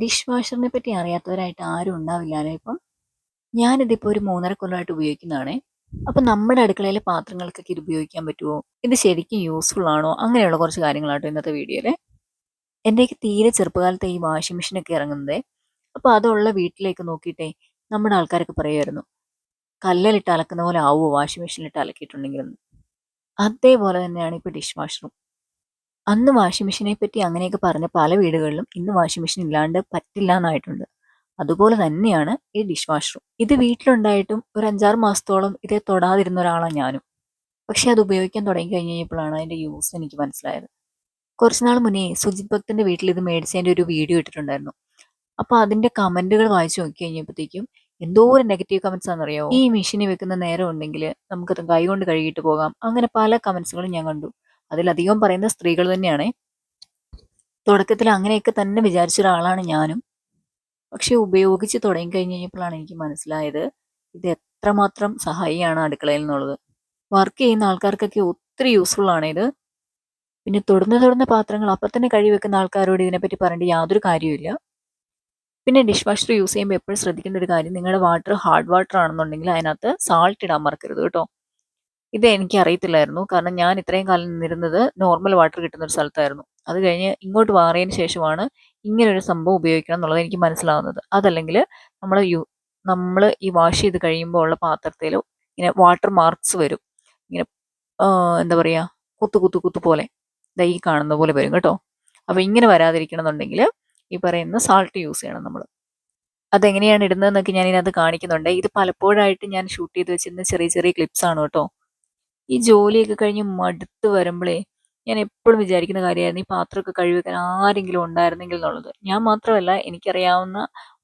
Dish വാഷറിനെ പറ്റി അറിയാത്തവരായിട്ട് ആരും ഉണ്ടാവില്ലാലോ ഇപ്പം? ഞാനിതിപ്പോൾ ഒരു മൂന്നര കൊല്ലമായിട്ട് ഉപയോഗിക്കുന്നതാണ്. അപ്പം നമ്മുടെ അടുക്കളയിലെ പാത്രങ്ങൾക്കൊക്കെ ഇത് ഉപയോഗിക്കാൻ പറ്റുമോ ഇത് ശരിക്കും യൂസ്ഫുൾ ആണോ അങ്ങനെയുള്ള കുറച്ച് കാര്യങ്ങളാട്ടോ ഇന്നത്തെ വീഡിയോയിൽ എന്റെയൊക്കെ തീരെ ചെറുപ്പകാലത്തെ ഈ വാഷിംഗ് മെഷീനൊക്കെ ഇറങ്ങുന്നത്. അപ്പോൾ അതുള്ള വീട്ടിലേക്ക് നോക്കിയിട്ടേ നമ്മുടെ ആൾക്കാരൊക്കെ പറയുമായിരുന്നു കല്ലിലിട്ട് അലക്കുന്ന പോലെ ആവുമോ വാഷിംഗ് മെഷീനിലിട്ട് അലക്കിയിട്ടുണ്ടെങ്കിലെന്ന്. അതേപോലെ തന്നെയാണ് ഇപ്പോൾ ഡിഷ് വാഷറും അന്ന് വാഷിംഗ് മെഷീനെ പറ്റി അങ്ങനെയൊക്കെ പറഞ്ഞ പല വീടുകളിലും ഇന്ന് വാഷിംഗ് മെഷീൻ ഇല്ലാണ്ട് പറ്റില്ല എന്നായിട്ടുണ്ട് അതുപോലെ തന്നെയാണ് ഈ ഡിഷ് വാഷറും. ഇത് വീട്ടിലുണ്ടായിട്ടും ഒരു അഞ്ചാറ് മാസത്തോളം ഇതേ തൊടാതിരുന്ന ഒരാളാണ് ഞാനും. പക്ഷെ അത് ഉപയോഗിക്കാൻ തുടങ്ങി കഴിഞ്ഞ് കഴിഞ്ഞപ്പോഴാണ് അതിന്റെ യൂസ് എനിക്ക് മനസ്സിലായത്. കുറച്ച് നാൾ മുന്നേ സുജിത് ഭക്തന്റെ വീട്ടിൽ ഇത് മേടിച്ചതിന്റെ ഒരു വീഡിയോ ഇട്ടിട്ടുണ്ടായിരുന്നു. അപ്പോൾ അതിന്റെ കമന്റുകൾ വായിച്ചു നോക്കി കഴിഞ്ഞപ്പോഴത്തേക്കും എന്തോ ഒരു നെഗറ്റീവ് കമന്റ്സ് ആണെന്നറിയാമോ ഈ മെഷീനിൽ വെക്കുന്ന നേരം ഉണ്ടെങ്കിൽ നമുക്കത് കൈകൊണ്ട് കഴുകിയിട്ട് പോകാം. അങ്ങനെ പല കമന്റ്സുകളും ഞാൻ കണ്ടു. അതിലധികം പറയുന്നത് സ്ത്രീകൾ തന്നെയാണ്. തുടക്കത്തിൽ അങ്ങനെയൊക്കെ തന്നെ വിചാരിച്ച ഒരാളാണ് ഞാനും. പക്ഷെ ഉപയോഗിച്ച് തുടങ്ങി കഴിഞ്ഞ് കഴിഞ്ഞപ്പോഴാണ് എനിക്ക് മനസ്സിലായത് ഇത് എത്രമാത്രം സഹായിയാണ് അടുക്കളയിൽ നിന്നുള്ളത്. വർക്ക് ചെയ്യുന്ന ആൾക്കാർക്കൊക്കെ ഒത്തിരി യൂസ്ഫുൾ ആണ് ഇത്. പിന്നെ തുടർന്ന് തുടർന്ന് പാത്രങ്ങൾ അപ്പം തന്നെ കഴുകി വെക്കുന്ന ആൾക്കാരോട് ഇതിനെപ്പറ്റി പറയേണ്ട യാതൊരു കാര്യമില്ല പിന്നെ ഡിഷ് വാഷർ യൂസ് ചെയ്യുമ്പോൾ എപ്പോഴും ശ്രദ്ധിക്കേണ്ട ഒരു കാര്യം നിങ്ങളുടെ വാട്ടർ ഹാർഡ് വാട്ടർ ആണെന്നുണ്ടെങ്കിൽ അതിനകത്ത് സാൾട്ട് ഇടാൻ മറക്കരുത് കേട്ടോ. ഇത് എനിക്ക് അറിയത്തില്ലായിരുന്നു കാരണം ഞാൻ ഇത്രയും കാലം നിന്നിരുന്നത് നോർമൽ വാട്ടർ കിട്ടുന്ന ഒരു സ്ഥലത്തായിരുന്നു. അത് കഴിഞ്ഞ് ഇങ്ങോട്ട് മാറിയതിന് ശേഷമാണ് ഇങ്ങനെ ഒരു സംഭവം ഉപയോഗിക്കണം എന്നുള്ളത് എനിക്ക് മനസ്സിലാവുന്നത്. അതല്ലെങ്കിൽ നമ്മൾ യു നമ്മൾ ഈ വാഷ് ചെയ്ത് കഴിയുമ്പോൾ ഉള്ള പാത്രത്തിൽ ഇങ്ങനെ വാട്ടർ മാർക്സ് വരും. ഇങ്ങനെ എന്താ പറയുക കുത്തു കുത്തു കുത്തു പോലെ. ദൈ ഈ കാണുന്ന പോലെ വരും കേട്ടോ. അപ്പോൾ ഇങ്ങനെ വരാതിരിക്കണം എന്നുണ്ടെങ്കിൽ ഈ പറയുന്ന സാൾട്ട് യൂസ് ചെയ്യണം നമ്മൾ അതെങ്ങനെയാണ് ഇടുന്നതെന്നൊക്കെ ഞാൻ ഇതിനകത്ത് കാണിക്കുന്നുണ്ട്. ഇത് പലപ്പോഴായിട്ട് ഞാൻ ഷൂട്ട് ചെയ്ത് വെച്ചിരുന്ന ചെറിയ ചെറിയ ക്ലിപ്സ് ആണ് കേട്ടോ. ഈ ജോലിയൊക്കെ കഴിഞ്ഞ് മടുത്ത് വരുമ്പോഴേ ഞാൻ എപ്പോഴും വിചാരിക്കുന്ന കാര്യമായിരുന്നു ഈ പാത്രമൊക്കെ കഴുകി ആരെങ്കിലും ഉണ്ടായിരുന്നെങ്കിൽ എന്നുള്ളത്. ഞാൻ മാത്രമല്ല എനിക്കറിയാവുന്ന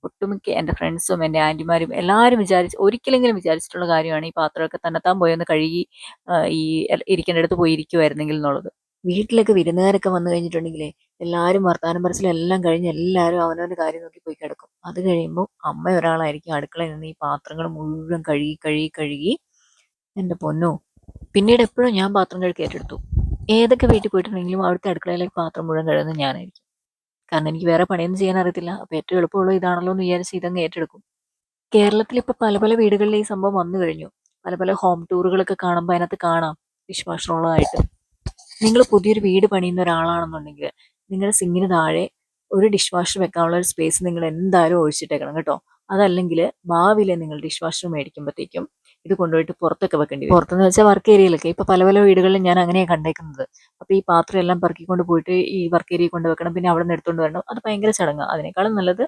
ഒട്ടുമിക്ക എന്റെ ഫ്രണ്ട്സും എന്റെ ആന്റിമാരും എല്ലാവരും വിചാരിച്ച് ഒരിക്കലെങ്കിലും വിചാരിച്ചിട്ടുള്ള കാര്യമാണ് ഈ പാത്രമൊക്കെ തന്നെത്താൻ പോയൊന്ന് കഴുകി ഈ ഇരിക്കേണ്ടടുത്ത് പോയി ഇരിക്കുമായിരുന്നെങ്കിൽ എന്നുള്ളത്. വീട്ടിലൊക്കെ വിരുന്നുകാരൊക്കെ വന്നു കഴിഞ്ഞിട്ടുണ്ടെങ്കിലേ എല്ലാവരും വർത്താനം പറച്ചിലും എല്ലാം കഴിഞ്ഞ് എല്ലാവരും അവനവന്റെ കാര്യം നോക്കി പോയി കിടക്കും. അത് കഴിയുമ്പോൾ അമ്മ ഒരാളായിരിക്കും അടുക്കളയിൽ നിന്ന് ഈ പാത്രങ്ങൾ മുഴുവൻ കഴുകി കഴുകി കഴുകി എന്റെ പൊന്നോ പിന്നീട് എപ്പോഴും ഞാൻ പാത്രം കഴുകി ഏറ്റെടുത്തു ഏതൊക്കെ വീട്ടിൽ പോയിട്ടുണ്ടെങ്കിലും അവിടുത്തെ അടുക്കളയിലേക്ക് പാത്രം മുഴുവൻ കഴുകുന്നത് ഞാനായിരിക്കും. കാരണം എനിക്ക് വേറെ പണിയൊന്നും ചെയ്യാൻ അറിയത്തില്ല. അപ്പോൾ ഏറ്റവും എളുപ്പമുള്ള ഇതാണല്ലോ എന്ന് വിചാരിച്ച് ഇതങ്ങ് ഏറ്റെടുക്കും. കേരളത്തിൽ ഇപ്പോൾ പല പല വീടുകളിൽ ഈ സംഭവം വന്നു കഴിഞ്ഞു. പല പല ഹോം ടൂറുകളൊക്കെ കാണുമ്പോൾ അതിനകത്ത് കാണാം. ഡിഷ് വാഷറുള്ളതായിട്ട് നിങ്ങൾ പുതിയൊരു വീട് പണിയുന്ന ഒരാളാണെന്നുണ്ടെങ്കിൽ നിങ്ങളുടെ സിങ്ങിന് താഴെ ഒരു ഡിഷ് വാഷർ വെക്കാനുള്ള ഒരു സ്പേസ് നിങ്ങൾ എന്തായാലും ഒഴിച്ചിട്ടേക്കണം കേട്ടോ. അതല്ലെങ്കിൽ ഭാവിയിൽ നിങ്ങൾ ഡിഷ് വാഷർ മേടിക്കുമ്പോഴത്തേക്കും ഇത് കൊണ്ടുപോയിട്ട് പുറത്തൊക്കെ വെക്കേണ്ടി വരും. പുറത്തെന്ന് വെച്ചാൽ വർക്ക് ഏരിയയിലൊക്കെ ഇപ്പൊ പല പല വീടുകളിലും ഞാൻ അങ്ങനെയാണ് കണ്ടേക്കുന്നത്. അപ്പോൾ ഈ പാത്രം എല്ലാം പറക്കിക്കൊണ്ട് പോയിട്ട് ഈ വർക്ക് ഏരിയ കൊണ്ട് വെക്കണം. പിന്നെ അവിടെ നിന്ന് എടുത്തുകൊണ്ട് വരണം. അത് ഭയങ്കര ചടങ്ങ്. അതിനേക്കാളും നല്ലത്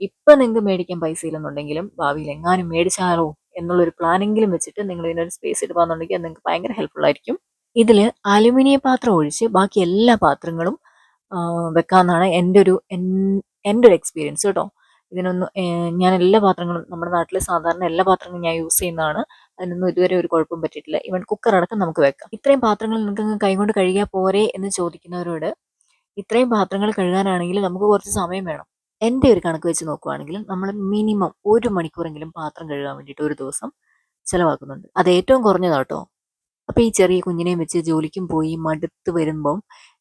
ഇപ്പൊ നിങ്ങൾക്ക് മേടിക്കാൻ പൈസ ഇല്ലെന്നുണ്ടെങ്കിലും ഭാവിയിൽ എങ്ങാനും മേടിച്ചാലോ എന്നുള്ളൊരു പ്ലാനെങ്കിലും വെച്ചിട്ട് നിങ്ങൾ ഇതിനൊരു സ്പേസ് ഇടുവാന്നുണ്ടെങ്കിൽ അത് നിങ്ങൾക്ക് ഭയങ്കര ഹെൽപ്ഫുൾ ആയിരിക്കും. ഇതിൽ അലുമിനിയം പാത്രം ഒഴിച്ച് ബാക്കി എല്ലാ പാത്രങ്ങളും വെക്കാമെന്നാണ് എന്റെ ഒരു എന്റെ ഒരു എക്സ്പീരിയൻസ് കേട്ടോ. ഇതിനൊന്നും ഞാൻ എല്ലാ പാത്രങ്ങളും നമ്മുടെ നാട്ടിലെ സാധാരണ എല്ലാ പാത്രങ്ങളും ഞാൻ യൂസ് ചെയ്യുന്നതാണ്. അതിനൊന്നും ഇതുവരെ ഒരു കുഴപ്പം പറ്റിയിട്ടില്ല. ഇവൻ കുക്കർ അടക്കം നമുക്ക് വെക്കാം. ഇത്രയും പാത്രങ്ങൾ നിങ്ങൾക്ക് കൈകൊണ്ട് കഴുകിയാൽ പോരെ എന്ന് ചോദിക്കുന്നവരോട് ഇത്രയും പാത്രങ്ങൾ കഴുകാനാണെങ്കിൽ നമുക്ക് കുറച്ച് സമയം വേണം. എന്റെ ഒരു കണക്ക് വെച്ച് നോക്കുവാണെങ്കിൽ നമ്മൾ മിനിമം ഒരു മണിക്കൂറെങ്കിലും പാത്രം കഴുകാൻ വേണ്ടിയിട്ട് ഒരു ദിവസം ചിലവാക്കുന്നുണ്ട്. അത് ഏറ്റവും കുറഞ്ഞതാട്ടോ അപ്പോൾ ഈ ചെറിയ കുഞ്ഞിനെയും വെച്ച് ജോലിക്കും പോയി മടുത്ത് വരുമ്പം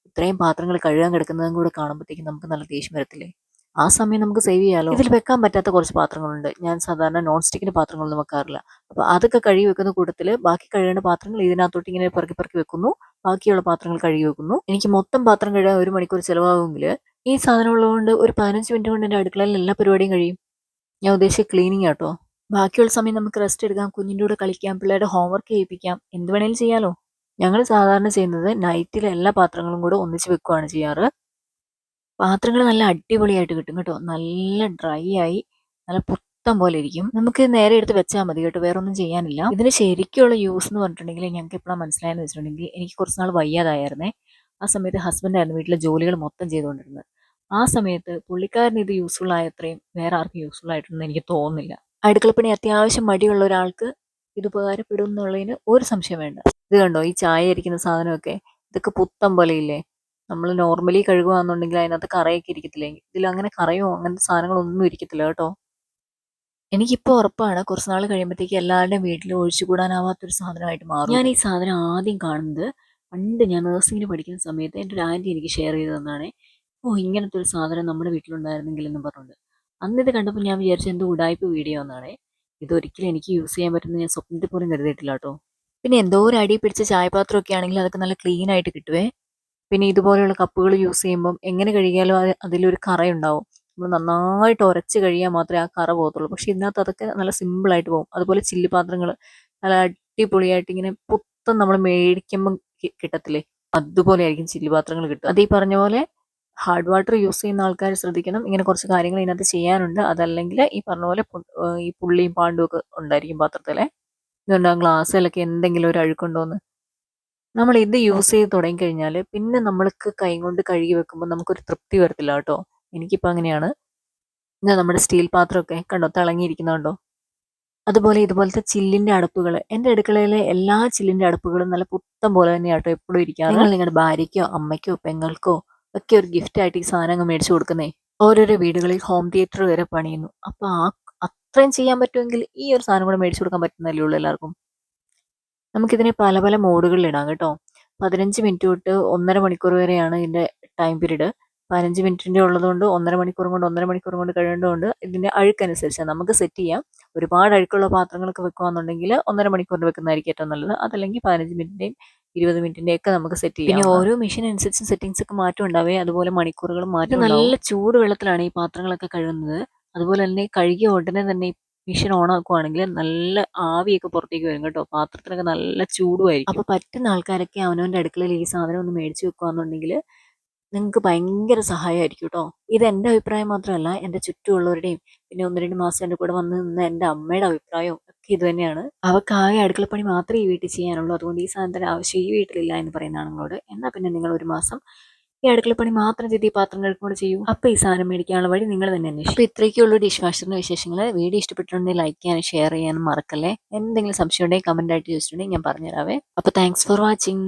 ഇത്രയും പാത്രങ്ങൾ കഴുകാൻ കിടക്കുന്നതും കൂടെ കാണുമ്പോഴത്തേക്കും നമുക്ക് നല്ല ദേഷ്യം വരത്തില്ലേ? ആ സമയം നമുക്ക് സേവ് ചെയ്യാമല്ലോ ഇതിൽ വെക്കാൻ പറ്റാത്ത കുറച്ച് പാത്രങ്ങളുണ്ട്. ഞാൻ സാധാരണ നോൺ സ്റ്റിക്കിന്റെ പാത്രങ്ങളൊന്നും വെക്കാറില്ല. അപ്പോൾ അതൊക്കെ കഴുകി വെക്കുന്ന കൂട്ടത്തിൽ ബാക്കി കഴുകേണ്ട പാത്രങ്ങൾ ഇതിനകത്തോട്ട് ഇങ്ങനെ പെറുക്കി പെറുക്കി വെക്കുന്നു. ബാക്കിയുള്ള പാത്രങ്ങൾ കഴുകി വെക്കുന്നു. എനിക്ക് മൊത്തം പാത്രം കഴുകാൻ ഒരു മണിക്കൂർ ചിലവാകുമെങ്കിൽ ഈ സാധനം ഉള്ളതുകൊണ്ട് ഒരു പതിനഞ്ച് മിനിറ്റ് കൊണ്ട് എന്റെ അടുക്കളയിൽ എല്ലാ പരിപാടിയും കഴിയും. ഞാൻ ഉദ്ദേശിച്ച ക്ലീനിങ് ആട്ടോ ബാക്കിയുള്ള സമയം നമുക്ക് റെസ്റ്റ് എടുക്കാം. കുഞ്ഞിന്റെ കൂടെ കളിക്കാം. പിള്ളേരുടെ ഹോംവർക്ക് ചെയ്യിപ്പിക്കാം. എന്ത് വേണേലും ചെയ്യാലോ. ഞങ്ങൾ സാധാരണ ചെയ്യുന്നത് നൈറ്റിലെ എല്ലാ പാത്രങ്ങളും കൂടെ ഒന്നിച്ച് വെക്കുകയാണ് ചെയ്യാറ്. പാത്രങ്ങൾ നല്ല അടിപൊളിയായിട്ട് കിട്ടും കേട്ടോ. നല്ല ഡ്രൈ ആയി നല്ല പുത്തം പോലെ ഇരിക്കും. നമുക്ക് നേരെ എടുത്ത് വെച്ചാൽ മതി കേട്ടോ. വേറെ ഒന്നും ചെയ്യാനില്ല. ഇതിന് ശരിക്കുള്ള യൂസ് എന്ന് പറഞ്ഞിട്ടുണ്ടെങ്കിൽ ഞങ്ങൾക്ക് എപ്പോഴാണ് മനസ്സിലായെന്ന് വെച്ചിട്ടുണ്ടെങ്കിൽ എനിക്ക് കുറച്ച് നാൾ വയ്യാതായിരുന്നേ. ആ സമയത്ത് ഹസ്ബൻഡായിരുന്നു വീട്ടിലെ ജോലികൾ മൊത്തം ചെയ്തുകൊണ്ടിരുന്നത്. ആ സമയത്ത് പുള്ളിക്കാരന് ഇത് യൂസ്ഫുൾ ആയത്രയും വേറെ ആർക്കും യൂസ്ഫുൾ ആയിട്ടൊന്നും എനിക്ക് തോന്നുന്നില്ല. അടുക്കളപ്പണി അത്യാവശ്യം മടിയുള്ള ഒരാൾക്ക് ഇത് ഉപകാരപ്പെടും എന്നുള്ളതിന് ഒരു സംശയം വേണ്ട. ഇത് കണ്ടോ? ഈ ചായ ഇരിക്കുന്ന സാധനമൊക്കെ ഇതൊക്കെ പുത്തം പോലെ ഇല്ലേ? നമ്മൾ നോർമലി കഴുകുകയാണെന്നുണ്ടെങ്കിൽ അതിനകത്ത് കറയൊക്കെ ഇരിക്കത്തില്ലേ? ഇതിൽ അങ്ങനെ കറയോ അങ്ങനത്തെ സാധനങ്ങളൊന്നും ഇരിക്കത്തില്ല കേട്ടോ. എനിക്കിപ്പോൾ ഉറപ്പാണ് കുറച്ച് നാൾ കഴിയുമ്പോഴത്തേക്ക് എല്ലാവരുടെയും വീട്ടിൽ ഒഴിച്ചുകൂടാനാവാത്തൊരു സാധനമായിട്ട് മാറും. ഞാൻ ഈ സാധനം ആദ്യം കാണുന്നത് പണ്ട് ഞാൻ നഴ്സിങ്ങിന് പഠിക്കുന്ന സമയത്ത് എന്റെ ഒരു ആന്റി എനിക്ക് ഷെയർ ചെയ്ത് തന്നാണേ. ഓ ഇങ്ങനത്തെ ഒരു സാധനം നമ്മുടെ വീട്ടിലുണ്ടായിരുന്നെങ്കിൽ എന്ന് പറഞ്ഞുകൊണ്ട്. അന്ന് ഇത് കണ്ടപ്പോൾ ഞാൻ വിചാരിച്ചു എന്തോ ഉടായ്പ വീഡിയോ എന്നാണേ. ഇതൊരിക്കലും എനിക്ക് യൂസ് ചെയ്യാൻ പറ്റുന്ന ഞാൻ സ്വപ്നത്തിൽ പോലും കരുതിയിട്ടില്ല കേട്ടോ. പിന്നെ എന്തോ ഒരു അടി പിടിച്ച ചായപാത്രമൊക്കെ ആണെങ്കിൽ അതൊക്കെ നല്ല ക്ലീൻ ആയിട്ട് കിട്ടുവേ. പിന്നെ ഇതുപോലെയുള്ള കപ്പുകൾ യൂസ് ചെയ്യുമ്പം എങ്ങനെ കഴുകിയാലും അത് അതിലൊരു കറയുണ്ടാവും. നമ്മൾ നന്നായിട്ട് ഉരച്ച് കഴിയാൻ മാത്രമേ ആ കറ പോകത്തുള്ളൂ. പക്ഷേ ഇതിനകത്ത് അതൊക്കെ നല്ല സിമ്പിളായിട്ട് പോകും. അതുപോലെ ചില്ലി പാത്രങ്ങൾ നല്ല അടിപൊളിയായിട്ട് ഇങ്ങനെ പുത്തം നമ്മൾ മേടിക്കുമ്പം കിട്ടത്തില്ലേ? അതുപോലെ ആയിരിക്കും ചില്ലി പാത്രങ്ങൾ കിട്ടും അത് ഈ പറഞ്ഞ പോലെ ഹാർഡ് വാട്ടർ യൂസ് ചെയ്യുന്ന ആൾക്കാർ ശ്രദ്ധിക്കണം. ഇങ്ങനെ കുറച്ച് കാര്യങ്ങൾ ഇതിനകത്ത് ചെയ്യാനുണ്ട്. അതല്ലെങ്കിൽ ഈ പറഞ്ഞ പോലെ ഈ പുള്ളിയും പാണ്ടും ഒക്കെ ഉണ്ടായിരിക്കും പാത്രത്തിലെ. ഇതുണ്ടാകും ഗ്ലാസ്സിലൊക്കെ എന്തെങ്കിലും ഒരു അഴുക്കുണ്ടോന്ന്? നമ്മൾ ഇത് യൂസ് ചെയ്ത് തുടങ്ങിക്കഴിഞ്ഞാൽ പിന്നെ നമ്മൾക്ക് കൈ കൊണ്ട് കഴുകി വെക്കുമ്പോൾ നമുക്കൊരു തൃപ്തി വരത്തില്ല കേട്ടോ. എനിക്കിപ്പോൾ അങ്ങനെയാണ്. ഇതാ നമ്മുടെ സ്റ്റീൽ പാത്രമൊക്കെ കണ്ടോ? തിളങ്ങിയിരിക്കുന്നുണ്ടോ അതുപോലെ ഇതുപോലത്തെ ചില്ലിന്റെ അടുപ്പുകൾ എന്റെ അടുക്കളയിലെ എല്ലാ ചില്ലിന്റെ അടുപ്പുകളും നല്ല പുത്തം പോലെ തന്നെയാട്ടോ എപ്പോഴും ഇരിക്കുക നിങ്ങൾ നിങ്ങളുടെ ഭാര്യയ്ക്കോ അമ്മയ്ക്കോ പെങ്ങൾക്കോ ഒക്കെ ഒരു ഗിഫ്റ്റ് ആയിട്ട് ഈ സാധനം അങ്ങ് മേടിച്ചു കൊടുക്കുന്നേ. ഓരോരോ വീടുകളിൽ ഹോം തിയേറ്റർ വരെ പണിയുന്നു. അപ്പോൾ ആ അത്രയും ചെയ്യാൻ പറ്റുമെങ്കിൽ ഈ ഒരു സാധനം കൂടെ മേടിച്ചു കൊടുക്കാൻ പറ്റുന്നല്ലേ ഉള്ളൂ എല്ലാവർക്കും. നമുക്കിതിനെ പല പല മോഡുകളിൽ ഇടാം കേട്ടോ. പതിനഞ്ച് മിനിറ്റ് തൊട്ട് ഒന്നര മണിക്കൂർ വരെയാണ് ഇതിന്റെ ടൈം പീരീഡ്. പതിനഞ്ച് മിനിറ്റിന്റെ ഉള്ളതുകൊണ്ട് ഒന്നര മണിക്കൂർ കൊണ്ട് ഒന്നര മണിക്കൂർ കൊണ്ട് കഴിയേണ്ടതുകൊണ്ട് ഇതിന്റെ അഴുക്കനുസരിച്ച് നമുക്ക് സെറ്റ് ചെയ്യാം. ഒരുപാട് അഴുക്കുള്ള പാത്രങ്ങളൊക്കെ വെക്കുകയാണെന്നുണ്ടെങ്കിൽ ഒന്നര മണിക്കൂറിന് വെക്കുന്നതായിരിക്കും ഏറ്റവും നല്ലത്. അതല്ലെങ്കിൽ പതിനഞ്ച് മിനിറ്റിന്റെയും ഇരുപത് മിനിറ്റിന്റെ ഒക്കെ നമുക്ക് സെറ്റ് ചെയ്യാം. പിന്നെ ഓരോ മെഷീൻ അനുസരിച്ച് സെറ്റിംഗ്സ് ഒക്കെ മാറ്റം ഉണ്ടാവേ. അതുപോലെ മണിക്കൂറുകളും മാറ്റം നല്ല ചൂട് വെള്ളത്തിലാണ് ഈ പാത്രങ്ങളൊക്കെ കഴുകുന്നത്. അതുപോലെ തന്നെ കഴുകിയ ഉടനെ തന്നെ ഈ മെഷീൻ ഓൺ ആക്കുവാണെങ്കിൽ നല്ല ആവിയൊക്കെ പുറത്തേക്ക് വരും കേട്ടോ. പാത്രത്തിനൊക്കെ നല്ല ചൂടുമായിരിക്കും. അപ്പോൾ പറ്റുന്ന ആൾക്കാരൊക്കെ അവനവന്റെ അടുക്കളയിൽ ഈ സാധനം ഒന്ന് മേടിച്ച് വെക്കുകയാണെന്നുണ്ടെങ്കിൽ നിങ്ങൾക്ക് ഭയങ്കര സഹായമായിരിക്കും കേട്ടോ. ഇത് എന്റെ അഭിപ്രായം മാത്രമല്ല എന്റെ ചുറ്റുമുള്ളവരുടെയും പിന്നെ ഒന്ന് രണ്ട് മാസം എന്റെ കൂടെ വന്ന് നിന്ന് എന്റെ അമ്മയുടെ അഭിപ്രായവും ഒക്കെ ഇത് തന്നെയാണ്. അടുക്കള പണി മാത്രമേ ഈ വീട്ടിൽ ചെയ്യാനുള്ളൂ. അതുകൊണ്ട് ഈ സാധനത്തിന്റെ ആവശ്യം ഈ വീട്ടിലില്ല എന്ന് പറയുന്ന ആണുങ്ങളോട് എന്നാൽ പിന്നെ നിങ്ങൾ ഒരു മാസം ഈ അടുക്കളപ്പണി മാത്രം ചെയ്ത് ഈ പാത്രം കഴുകൂടെ ചെയ്യൂ. അപ്പോൾ ഈ സാധനം മേടിക്കാനുള്ള വഴി നിങ്ങൾ തന്നെ അന്വേഷിക്കും. അപ്പോൾ ഇത്രയൊക്കെയുള്ളൂ ഡിഷ് വാഷറിന്റെ വിശേഷങ്ങൾ വീഡിയോ ഇഷ്ടപ്പെട്ടിട്ടുണ്ടെങ്കിൽ ലൈക്ക് ചെയ്യാനും ഷെയർ ചെയ്യാനും മറക്കല്ലേ? എന്തെങ്കിലും സംശയം ഉണ്ടെങ്കിൽ കമന്റ് ആയിട്ട് ചോദിച്ചിട്ടുണ്ടെങ്കിൽ ഞാൻ പറഞ്ഞുതരാവേ. അപ്പോൾ താങ്ക്സ് ഫോർ വാച്ചിങ്